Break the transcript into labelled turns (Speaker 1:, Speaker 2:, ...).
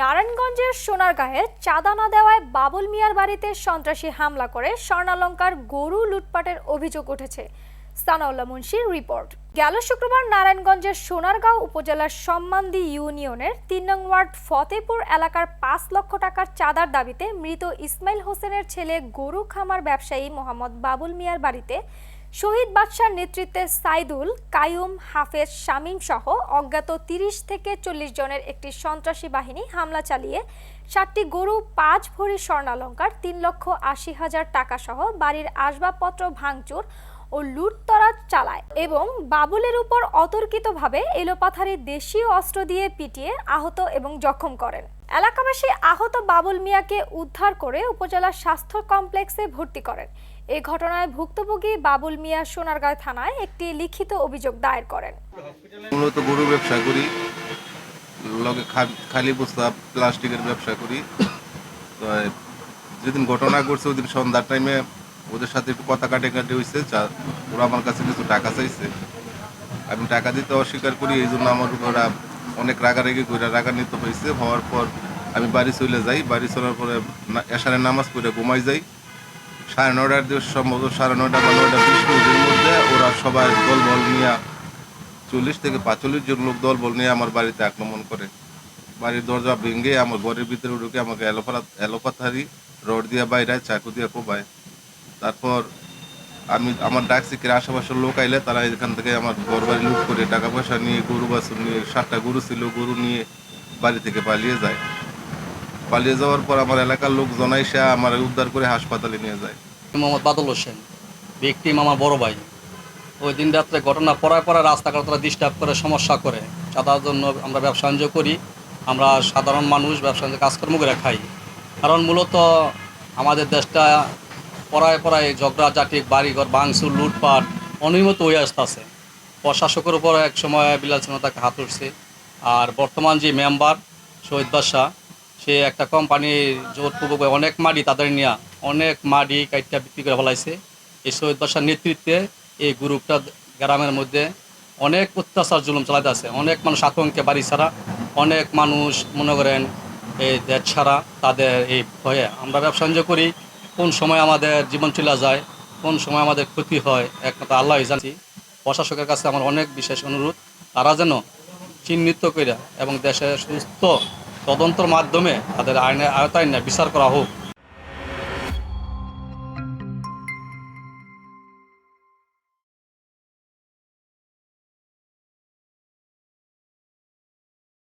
Speaker 1: নারায়ণগঞ্জের সোনারগাঁয়ে চাঁদা না দেওয়ায় বাবুল মিয়ার বাড়িতে সন্ত্রাসী হামলা করে স্বর্ণালঙ্কার গরু লুটপাটের অভিযোগ উঠেছে। সানাউল্লাহ মুন্সির রিপোর্ট। গেল শুক্রবার নারায়ণগঞ্জের সোনারগাঁও উপজেলার সম্মানদি ইউনিয়নের তিন নং ওয়ার্ড ফতেপুর এলাকার পাঁচ লক্ষ টাকার চাঁদার দাবিতে মৃত ইসমাইল হোসেনের ছেলে গরু খামার ব্যবসায়ী মোহাম্মদ বাবুল মিয়ার বাড়িতে শহীদ বাদশার নেতৃত্বে সাইদুল কায়ুম হাফেজ শামীম সহ অজ্ঞাত তিরিশ থেকে চল্লিশ জনের একটি সন্ত্রাসী বাহিনী হামলা চালিয়ে সাতটি গরু, পাঁচ ভরি স্বর্ণালঙ্কার, তিন লক্ষ আশি হাজার টাকা সহ বাড়ির আসবাবপত্র ভাঙচুর ও লুটতরাজ চালায় এবং বাবুলের উপর অতর্কিতভাবে এলোপাথারি দেশীয় অস্ত্র দিয়ে পিটিয়ে আহত এবং জখম করেন। এলাকাবাসী আহত বাবুল মিয়াকে উদ্ধার করে উপজেলা স্বাস্থ্য কমপ্লেক্সে ভর্তি করেন। এ ঘটনায় ভুক্তভোগী বাবুল মিয়া সোনারগাঁও থানায় একটি লিখিত অভিযোগ দায়ের করেন।
Speaker 2: মূলত গরু ব্যবসা করি, লগে খালি বস্তা, প্লাস্টিকের ব্যবসা করি। যেদিন ঘটনা ঘটছে, ওদিন সন্ধ্যার টাইমে ওদের সাথে একটু কথা কাটে কাটে হয়েছে ওরা আমার কাছে কিছু টাকা চাইছে। আমি টাকা দিতে অস্বীকার করি এই জন্য আমার ওরা অনেক রাগারাগি করে রাগান্বিত হয়েছে হওয়ার পর আমি বাড়ি চলে যাই, বাড়ি চলার পরে এশারের নামাজ পড়ে ঘুমাই যাই। সাড়ে নয়টার দিকে সম্ভবত সাড়ে নয়টা বা নয়টা বিশ মিনিটের মধ্যে ওরা সবাই দল বল নিয়ে চল্লিশ থেকে পাঁচচল্লিশ জন লোক দল বল নিয়ে আমার বাড়িতে আক্রমণ করে। বাড়ির দরজা ভেঙে আমার ঘরের ভিতরে ঢুকে আমাকে এলোপারা এলোপাথারি রড দিয়ে বাইরে চাকু দিয়ে কোপায়। তারপর আমি, আমার ডাকছি কিরা আশেপাশের লোক আইলে তারা এখান থেকে আমার ঘর বাড়ি লুট করে টাকা পয়সা নিয়ে গরু বাছুর নিয়ে, সাতটা গরু ছিল, গরু নিয়ে বাড়ি থেকে পালিয়ে যায়। পালিয়ে যাওয়ার পর আমার এলাকার লোক জনাইসা আমার উদ্ধার করে হাসপাতালে নিয়ে যায়।
Speaker 3: মোহাম্মদ বাদল হোসেন ভিকটিম আমার বড় ভাই। ওই দিন রাত্রে ঘটনা পড়ায় পড়ায় রাস্তাঘাট তারা ডিস্টার্ব করে, সমস্যা করে। চাঁদার জন্য আমরা ব্যবসা বাণিজ্য করি, আমরা সাধারণ মানুষ ব্যবসা বাণিজ্য কাজকর্ম করে খাই। কারণ মূলত আমাদের দেশটা পড়ায় পড়ায় ঝগড়া জাটি বাড়িঘর, ভাঙচুর, লুটপাট, অনিয়মিত হয়ে আসতেছে প্রশাসকের উপর এক সময় বিলাল সিনহা তাকে হাত উঠছে। আর বর্তমান যে মেম্বার শহীদ বাদশাহ, সে একটা কোম্পানির জোরপূর্বক অনেক মাটি তাদের নিয়ে অনেক মাটি কাইটটা বিক্রি করে ফেলাইছে। এই শহীদ বাদশার নেতৃত্বে এই গ্রুপটা গ্রামের মধ্যে অনেক অত্যাচার, জুলুম চালাতে আছে। অনেক মানুষ আতঙ্কে বাড়ি ছাড়া, অনেক মানুষ মনে করেন এই দেশ ছাড়া তাদের এই ভয়ে আমরা ব্যবসা করি। কোন সময় আমাদের জীবন চলে যায়, কোন সময় আমাদের ক্ষতি হয়, একমাত্র আল্লাহ জানছি প্রশাসকের কাছে আমার অনেক বিশেষ অনুরোধ। তারা যেন চিহ্নিত করে এবং দেশের সুস্থ তদন্তর মাধ্যমে তাদের আইনের আয়তায় বিচার করা হোক।